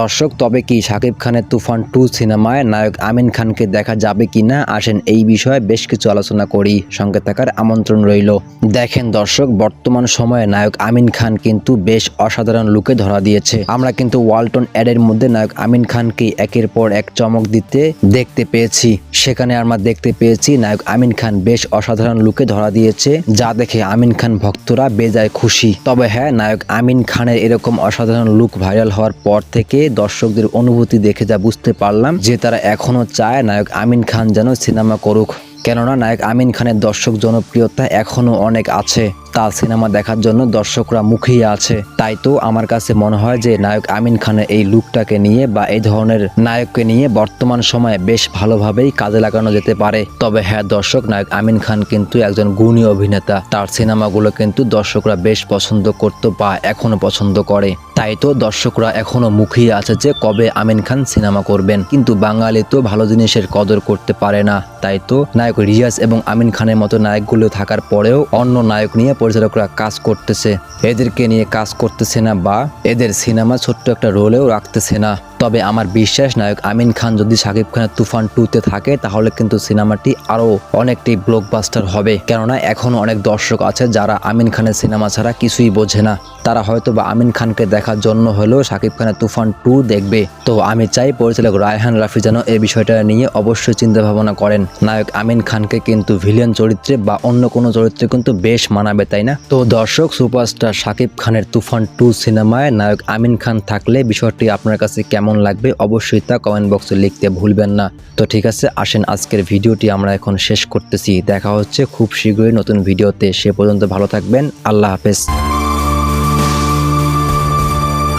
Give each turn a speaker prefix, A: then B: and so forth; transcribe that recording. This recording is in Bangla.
A: দর্শক, তবে কি শাকিব খানের তুফান টু সিনেমায় নায়ক আমিন খানকে দেখা যাবে কি না? আসেন এই বিষয়ে বেশ কিছু আলোচনা করি। সঙ্গে থাকার আমন্ত্রণ রইল। দেখেন দর্শক, বর্তমান সময়ে নায়ক আমিন খান কিন্তু বেশ অসাধারণ লুকে ধরা দিয়েছে। আমরা কিন্তু ওয়ালটন অ্যাডের মধ্যে নায়ক আমিন খানকে একের পর এক চমক দিতে দেখতে পেয়েছি। সেখানে আমরা দেখতে পেয়েছি নায়ক আমিন খান বেশ অসাধারণ লুকে ধরা দিয়েছে, যা দেখে আমিন খান ভক্তরা বেজায় খুশি। তবে হ্যাঁ নায়ক আমিন খানের এরকম অসাধারণ লুক ভাইরাল হওয়ার পর থেকে দর্শকদের অনুভূতি দেখে যা বুঝতে পারলাম যে তারা এখনও চায় নায়ক আমিন খান যেন সিনেমা করুক। কেননা নায়ক আমিন খানের দর্শক জনপ্রিয়তা এখনও অনেক আছে। তার সিনেমা দেখার জন্য দর্শকরা মুখিয়ে আছে। তাই তো আমার কাছে মনে হয় যে নায়ক আমিন খানের এই লুকটাকে নিয়ে বা এই ধরনের নায়ককে নিয়ে বর্তমান সময়ে বেশ ভালোভাবেই কাজে লাগানো যেতে পারে। তবে হ্যাঁ দর্শক, নায়ক আমিন খান কিন্তু একজন গুণী অভিনেতা। তার সিনেমাগুলো কিন্তু দর্শকরা বেশ পছন্দ করতো বা এখনও পছন্দ করে। তাই তো দর্শকরা এখনও মুখিয়ে আছে যে কবে আমিন খান সিনেমা করবেন। কিন্তু বাঙালি তো ভালো জিনিসের কদর করতে পারে না। তাই তো নায়ক রিয়াজ এবং আমিন খানের মতো নায়কগুলো থাকার পরেও অন্য নায়ক নিয়ে পরিচালকরা কাজ করতেছে, এদেরকে নিয়ে কাজ করতেছে না বা এদের সিনেমা ছোট্ট একটা রোলেও রাখতেছে না। তবে আমার বিশ্বাস, নায়ক আমিন খান যদি শাকিব খানের তুফান টুতে থাকে, তাহলে কিন্তু সিনেমাটি আরও অনেকটি ব্লকবাস্টার হবে। কেননা এখনও অনেক দর্শক আছে যারা আমিন খানের সিনেমা ছাড়া কিছুই বোঝে না। তারা হয়তো বা আমিন খানকে দেখার জন্য হলেও শাকিব খানের তুফান টু দেখবে। তো আমি চাই পরিচালক রায়হান রাফি যেন এই বিষয়টা নিয়ে অবশ্যই চিন্তা ভাবনা করেন। নায়ক আমিন খানকে কিন্তু ভিলেন চরিত্রে বা অন্য কোনো চরিত্রে কিন্তু বেশ মানাবে তাই না? তো দর্শক, সুপারস্টার সাকিব খানের তুফান টু সিনেমায় নায়ক আমিন খান থাকলে বিষয়টি আপনার কাছে কেমন লাগবে অবশ্যই তা কমেন্ট বক্সে লিখতে ভুলবেন না। তো ঠিক আছে, আসেন আজকের ভিডিওটি আমরা এখন শেষ করতেছি। দেখা হচ্ছে খুব শীঘ্রই নতুন ভিডিওতে। সে পর্যন্ত ভালো থাকবেন। আল্লাহ হাফেজ।